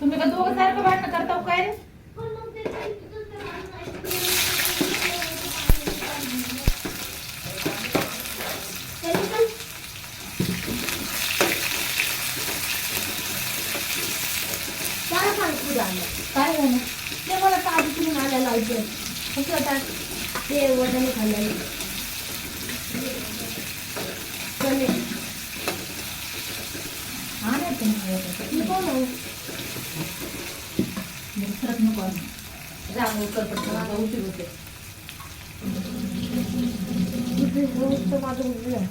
तुम्ही का दोघं सारखं भांडणं करता हो काय रे काय झालं ते मला ताजी तुम्ही मला लावते कसं होता ते वज़न खाल्लेलं चणे. हा नाही तुम्ही मी कोण खरंच नको. रांगोळ कर पटकन, आता उशीर होते माझं.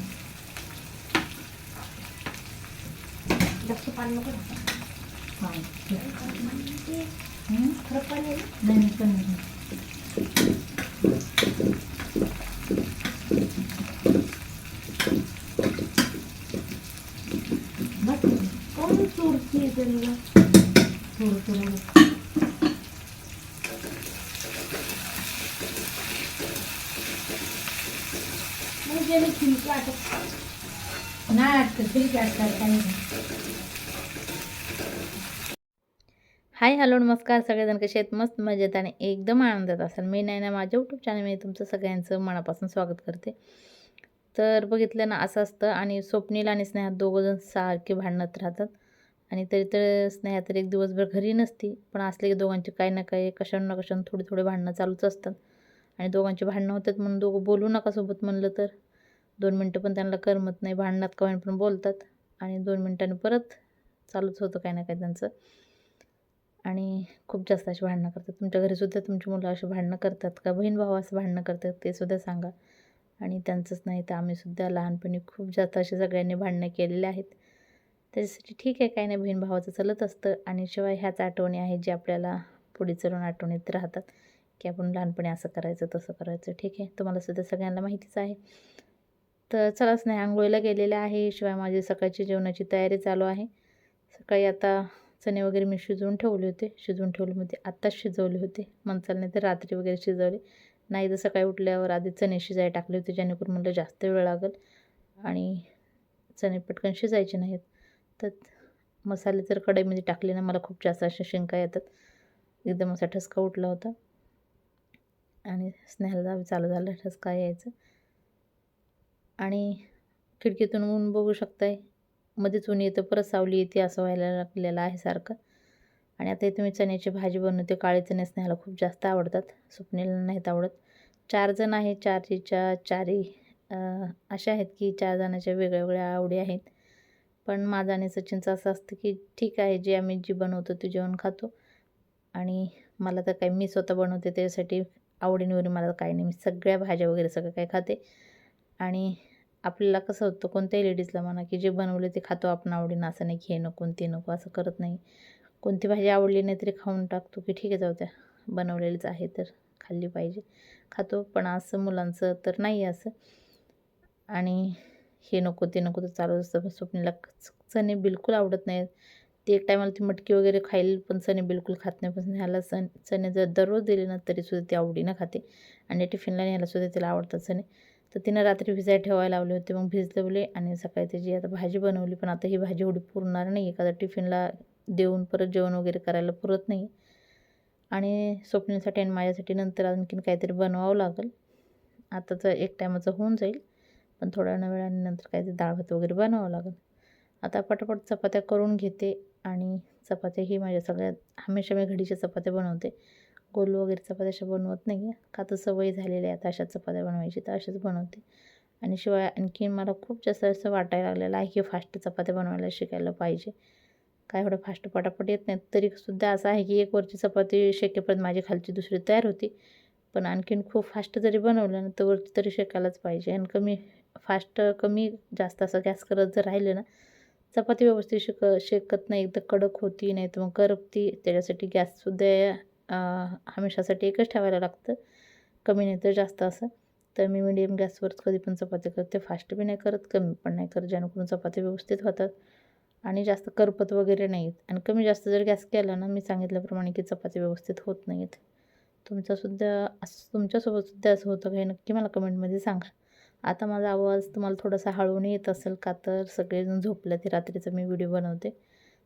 जास्त पाणी नको? खरं पाणी? नाही, पण नाही. बस. कोण चोरती त्यांना थोडं थोडं मग गेले खिडकी नाही अटकत खिडकी अटकायला काही हाय हॅलो नमस्कार. सगळेजण कसे आहेत? मस्त मजेत आणि एकदम आनंदात असाल. मी नाही ना माझ्या यूट्यूब चॅनलमध्ये तुमचं सगळ्यांचं मनापासून स्वागत करते. तर बघितलं ना असं असतं आणि स्वप्नील आणि स्नेहा दोघंजण सारखे भांडणत राहतात. आणि तरी तर स्नेहा तर एक दिवसभर घरी नसती पण असले की दोघांचे काही ना काही कशानं ना कशानं थोडे थोडे भांडणं चालूच असतात. आणि दोघांचे भांडणं होतात म्हणून दोघं बोलू नका सोबत म्हणलं तर. दोन मिनटं पण त्यांना करमत नाही भांडणात का पण बोलतात आणि दोन मिनटांनी परत चालूच होतं काही ना काही त्यांचं. आणि खूप जास्त अशी भांडणं करतात. तुमच्या घरीसुद्धा तुमची मुलं अशी भांडणं करतात का? बहीण भाऊ असं भांडणं करतात ते सुद्धा सांगा. आणि त्यांचंच नाही तर आम्हीसुद्धा लहानपणी खूप जास्त असे सगळ्यांनी भांडणं केलेले आहेत. त्याच्यासाठी ठीक आहे काही नाही. बहीण भावाचं चालत असतं आणि शिवाय ह्याच आठवणी आहेत जे आपल्याला पुढे चलून आठवणीत राहतात. की आपण लहानपणी असं करायचं तसं करायचं. ठीक आहे. तुम्हाला सुद्धा सगळ्यांना माहितीच आहे. तर चलाच नाही आंघोळीला गेलेले आहे. शिवाय माझी सकाळची जेवणाची तयारी चालू आहे. सकाळी आता चणे वगैरे मी शिजवून ठेवले होते. शिजवून ठेवले म्हणजे आत्ताच शिजवले होते. म्हणचाल नाही तर रात्री वगैरे शिजवले. नाही तर सकाळी उठल्यावर आधी चणे शिजायला टाकले होते जेणेकरून म्हटलं जास्त वेळ लागेल. आणि चणे पटकन शिजायचे नाहीत. तर मसाले जर कढईमध्ये टाकले ना मला खूप जास्त अशा शिंका येतात. एकदम असा ठसका उठला होता. आणि स्नेहाला जावे चालू झालं ठसका यायचं. आणि खिडकीतून ऊन बघू शकताय. मध्येच ऊन येतं परत सावली येते असं व्हायला लागलेलं आहे सारखं. आणि आता इथे मी चण्याची भाजी बनवते. काळे चणे स्नेहाला खूप जास्त आवडतात. स्वप्नीला नाहीत आवडत. चार जण आहे चारीच्या चारी अशा आहेत की चार जणांच्या वेगळ्या वेगळ्या आवडी आहेत. पण माझं आणि सचिनचं असं असतं की ठीक आहे जे आम्ही जी बनवतो ते जेवण खातो. आणि मला तर काही मी स्वतः बनवते त्याच्यासाठी आवडीनिवडी मला काही नाही. मी सगळ्या भाज्या वगैरे सगळं काही खाते. आणि आपल्याला कसं होतं कोणत्याही लेडीजला म्हणा की जे बनवले ते खातो आपण आवडीनं असं नाही की हे नको ते नको असं करत नाही. कोणती भाजी आवडली नाही तरी खाऊन टाकतो की ठीक आहे जाऊ त्या बनवलेलीच आहे तर खाल्ली पाहिजे. खातो पण असं मुलांचं तर नाही असं. आणि हे नको ते नको तर चालू असतं पण स्वप्नीला चणे बिलकुल आवडत नाहीत. ते एक टायमाला ती मटकी वगैरे खाईल पण चणे बिलकुल खात नाही. पण ह्याला सण चणे जर दररोज दिले ना तरीसुद्धा ती आवडीनं खाते. आणि टिफिनला न्यायला सुद्धा तिला आवडतात चणे. तर तिनं रात्री भिजायला ठेवायला लावले होते. मग भिजवले आणि सकाळी त्याची आता भाजी बनवली पण आता ही भाजी एवढी पुरणार नाही एखादा टिफिनला देऊन परत जेवण वगैरे करायला पुरत नाही आणि स्वप्नीसाठी आणि माझ्यासाठी नंतर आणखीन काहीतरी बनवावं लागेल. आता तर एक टायमाचं होऊन जाईल पण थोड्या वेळाने नंतर काहीतरी डाळ भात वगैरे बनवावं लागेल. आता पटापट चपात्या करून घेते आणि चपात्या ही माझ्या सगळ्यात हमेशा मी घडीच्या चपात्या बनवते. गोल वगैरे चपात्या अशा बनवत नाही आहे का तर सवय झालेली आहे आता अशा चपात्या बनवायची तर अशाच बनवते. आणि शिवाय आणखी मला खूप जास्त असं वाटायला लागलेलं आहे की फास्ट चपात्या बनवायला शिकायला पाहिजे. काय एवढं फास्ट पटापट येत नाही तरीसुद्धा असं आहे की एक वरची चपाती शेकेपर्यंत माझी खालची दुसरी तयार होती. पण आणखीन खूप फास्ट जरी बनवलं ना तर वरची तरी शेकायलाच पाहिजे. आणि कमी फास्ट कमी जास्त असं गॅस करत जर राहिलं ना चपाती व्यवस्थित शिक शेकत नाही एकदा कडक होती नाही तर मग करपती. त्याच्यासाठी गॅससुद्धा हमेशासाठी एकच ठेवायला लागतं. कमी नाही तर जास्त असं. तर मी मिडियम गॅसवरच कधी पण चपाती करते. फास्ट बी नाही करत कमी पण नाही करत. जेणेकरून चपाती व्यवस्थित होतात. आणि जास्त करपत वगैरे नाहीत. आणि कमी जास्त जर गॅस केला ना मी सांगितल्याप्रमाणे की चपाती व्यवस्थित होत नाहीत. तुमचासुद्धा असं तुमच्यासोबतसुद्धा असं होतं काही? नक्की मला कमेंटमध्ये सांगा. आता माझा आवाज तुम्हाला थोडासा हळून येत असेल का तर? सगळेजण झोपले ते रात्रीचा मी व्हिडिओ बनवते.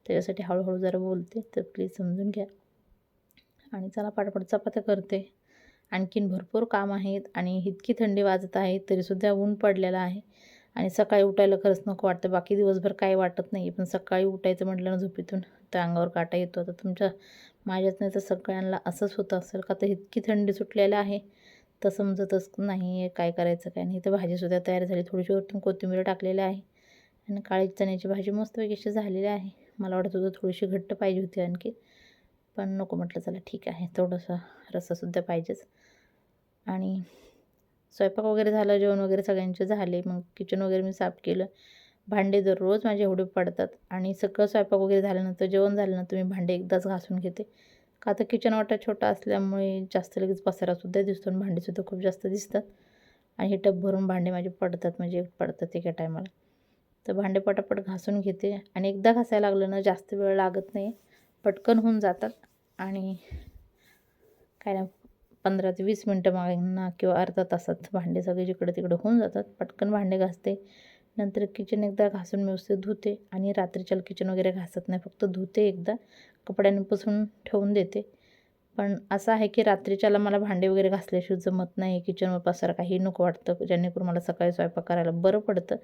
त्याच्यासाठी हळूहळू जरा बोलते. तर प्लीज समजून घ्या. आणि चला पाटपट चपात्या करते. आणखीन भरपूर काम आहेत आणि इतकी थंडी वाजत आहे तरीसुद्धा ऊन पडलेलं आहे. आणि सकाळी उठायला खरंच नको वाटतं. बाकी दिवसभर काही वाटत नाही पण सकाळी उठायचं म्हटलं ना झोपेतून तर अंगावर काटा येतो. आता तुमच्या माझ्याच नाही तर सगळ्यांना असंच होतं असेल का? तर इतकी थंडी सुटलेली आहे. तर समजतच नाही आहे काय करायचं काय नाही. तर भाजीसुद्धा तयार झाली. थोडीशी वरतून कोथिंबीर टाकलेली आहे. आणि काळी चण्याची भाजी मस्तपैकी अशी झालेली आहे. मला वाटत होतं थोडीशी घट्ट पाहिजे होती आणखी. पण नको म्हटलं चला ठीक आहे थोडंसं रस्सासुद्धा पाहिजेच. आणि स्वयंपाक वगैरे झाला जेवण वगैरे सगळ्यांचे झाले मग किचन वगैरे मी साफ केलं. भांडे दररोज माझे एवढे पडतात आणि सगळं स्वयंपाक वगैरे झाल्यानंतर जेवण झाल्यानंतर मी भांडे एकदाच घासून घेते. का तर किचन वाटा छोटा असल्यामुळे जास्त लगेच पसारासुद्धा दिसतो आणि भांडेसुद्धा खूप जास्त दिसतात. आणि हे टप भरून भांडे माझे पडतात म्हणजे पडतात एका टायमाला. तर भांडे पटापट घासून घेते. आणि एकदा घासायला लागलं ना जास्त वेळ लागत नाही. पटकन होऊन जातात. आणि काय ना पंधरा ते वीस मिनटं मागना किंवा अर्धा तासात भांडे सगळे जिकडे तिकडे होऊन जातात. पटकन भांडे घासते. नंतर किचन एकदा घासून व्यवस्थित धुते आणि रात्रीच्या किचन वगैरे घासत नाही फक्त धुते एकदा. कपड्याने पुसून ठेवून देते. पण असं आहे की रात्रीच्याला मला भांडे वगैरे घासल्याशिवाय जमत नाही किचनवर पसार काही नको वाटतं जेणेकरून मला सकाळी स्वयंपाक करायला बरं पडतं.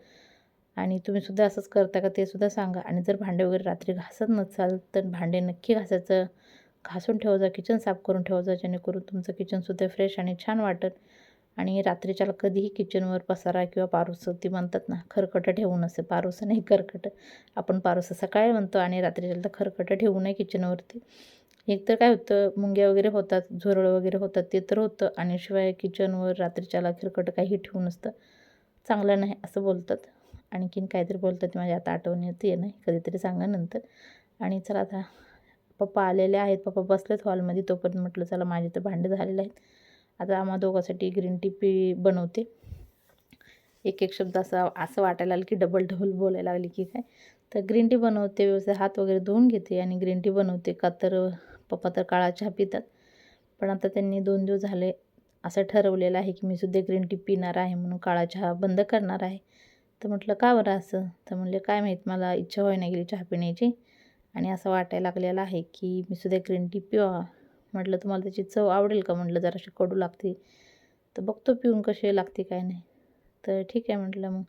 आणि तुम्हीसुद्धा असंच करता का ते सुद्धा सांगा. आणि जर भांडे वगैरे रात्री घासत नसाल तर भांडे नक्की घासायचं. घासून ठेवायचं किचन साफ करून ठेवायचं जेणेकरून तुमचं किचनसुद्धा फ्रेश आणि छान वाटेल आणि रात्रीच्याला कधीही किचनवर पसारा किंवा पारोसं ती म्हणतात ना खरकटं ठेवू नसे. पारोसं नाही खरकटं. आपण पारोसं सकाळी म्हणतो आणि रात्रीच्याला तर खरकटं ठेवू नये किचनवरती एक तर काय होतं मुंग्या वगैरे होतात झुरळं वगैरे होतात ते तर होतं. आणि शिवाय किचनवर रात्रीच्याला खिरकटं काही ठेवू नसतं. चांगलं नाही असं बोलतात. आणखीन काहीतरी बोलतात माझ्या आता आठवण येते नाही कधीतरी सांगा नंतर. आणि चला आता पप्पा आलेले आहेत. पप्पा बसलेत हॉलमध्ये. तोपर्यंत म्हटलं चला माझे तर भांडे झालेले आहेत. आता आम्हा दोघांसाठी ग्रीन टी पी बनवते. एक एक शब्द असा असं वाटायला लागलं की डबल डबल बोलायला लागली की काय? तर ग्रीन टी बनवते व्यवस्थित हात वगैरे धुवून घेते आणि ग्रीन टी बनवते. का तर पप्पा तर काळा चहा पितात. पण आता त्यांनी दोन दिवस झाले असं ठरवलेलं आहे की मी सुद्धा ग्रीन टी पिणार आहे म्हणून काळा चहा बंद करणार आहे. तर म्हटलं का बरं असं? तर म्हणले काय माहीत मला इच्छा होई नाही गेली चहा पिण्याची. आणि असं वाटायला लागलेलं आहे की मी सुद्धा ग्रीन टी पिवा. म्हटलं तुम्हाला त्याची चव आवडेल का? म्हटलं जराशी कडू लागते. तर बघतो पिऊन कशी लागते काय नाही. तर ठीक आहे म्हटलं मग.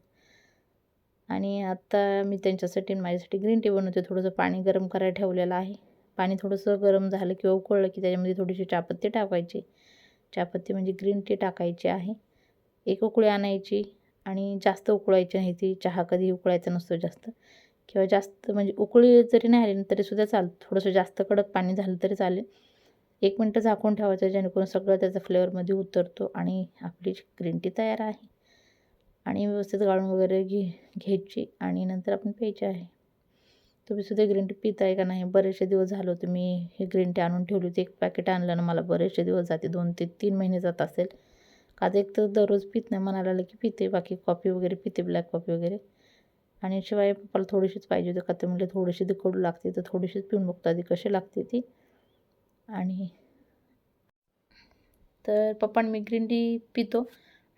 आणि आत्ता मी त्यांच्यासाठी माझ्यासाठी ग्रीन टी बनवते. थोडंसं पाणी गरम करायला ठेवलेलं आहे. पाणी थोडंसं गरम झालं किंवा उकळलं की त्याच्यामध्ये थोडीशी चहापत्ती टाकायची. चहापत्ती म्हणजे ग्रीन टी टाकायची आहे. एक उकळी आणायची आणि जास्त उकळायची नाही ती. चहा कधी उकळायचा नसतो जास्त. किंवा जास्त म्हणजे उकळी जरी नाही आली तरीसुद्धा चालतं. थोडंसं जास्त कडक पाणी झालं तरी चालेल. एक मिनटं झाकून ठेवायचं जेणेकरून सगळं त्याचा फ्लेवरमध्ये उतरतो आणि आपली ग्रीन टी तयार आहे आणि व्यवस्थित गाळून वगैरे घे घ्यायची आणि नंतर आपण प्यायची आहे. तुम्ही सुद्धा ग्रीन टी पिताय का नाही? बरेचसे दिवस झालो होतं मी हे ग्रीन टी आणून ठेवली होती. एक पॅकेट आणलं ना मला बरेचसे दिवस जाते. दोन ते तीन महिने जात असेल. का एक तर दररोज पित नाही. मनाला आलं की पिते. बाकी कॉफी वगैरे पिते ब्लॅक कॉफी वगैरे. आणि शिवाय पप्पाला थोडीशीच पाहिजे होती का तर म्हणले थोडीशी ती कडू लागते तर थोडीशीच पिऊन बघतो आधी कशी लागते ती. आणि तर पप्पा मी ग्रीन टी पितो.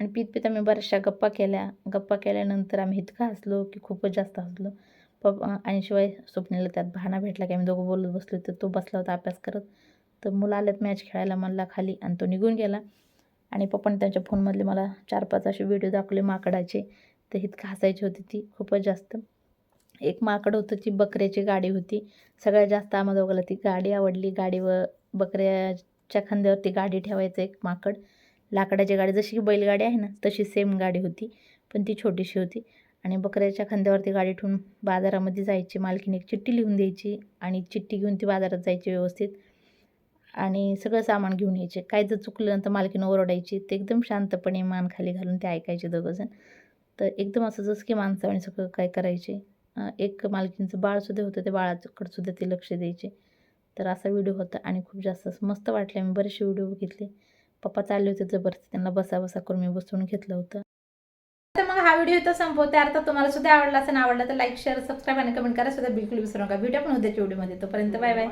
आणि पित पिता मी बऱ्याचशा गप्पा केल्या. गप्पा केल्यानंतर आम्ही इतकं हसलो की खूपच जास्त हसलो. पप्पा आणि शिवाय स्वप्नीला त्यात भाना भेटला की आम्ही दोघं बोलत बसलो तर तो बसला होता अभ्यास करत. तर मुलं आल्यात मॅच खेळायला म्हणला खाली आणि तो निघून गेला. आणि पप्पाने त्यांच्या फोनमधले मला चार पाच असे व्हिडिओ दाखवले माकडाचे. तर इतकं हसायची होती ती खूपच जास्त. एक माकड होतं ती बकऱ्याची गाडी होती. सगळ्यात जास्त आम्हा दोघाला ती गाडी आवडली. गाडीवर बकऱ्याच्या खांद्यावरती गाडी ठेवायचं एक माकड. लाकडाची गाडी जशी की बैलगाडी आहे ना तशी सेम गाडी होती. पण ती छोटीशी होती. आणि बकऱ्याच्या खांद्यावरती गाडी ठेवून बाजारामध्ये जायची. मालकीने एक चिठ्ठी लिहून द्यायची आणि चिठ्ठी घेऊन ती बाजारात जायची व्यवस्थित. आणि सगळं सामान घेऊन यायचे. काय जर चुकलं तर मालकीनं ओरडायची. ते एकदम शांतपणे मान खाली घालून ते ऐकायचे दोघंजण. तर एकदम असं जसं की माणसाने सगळं काय करायचे? एक मालकींचं बाळसुद्धा होतं ते बाळाकडंसुद्धा ते लक्ष द्यायचे. तर असा व्हिडिओ होता आणि खूप जास्त असं मस्त वाटले. मी बरेचसे व्हिडिओ बघितले. पप्पा चालले होते जबरदस्त त्यांना बसा बसा करून मी बसवून घेतलं होतं. तर मग हा व्हिडिओ इथं संपवते. अर्थात तुम्हाला सुद्धा आवडला असं आवडला तर लाईक शेअर सबस्क्राईब आणि कमेंट करा सुद्धा बिलकुल विसरू नका. व्हिडिओ पण होते व्हिडिओमध्ये. तोपर्यंत बाय बाय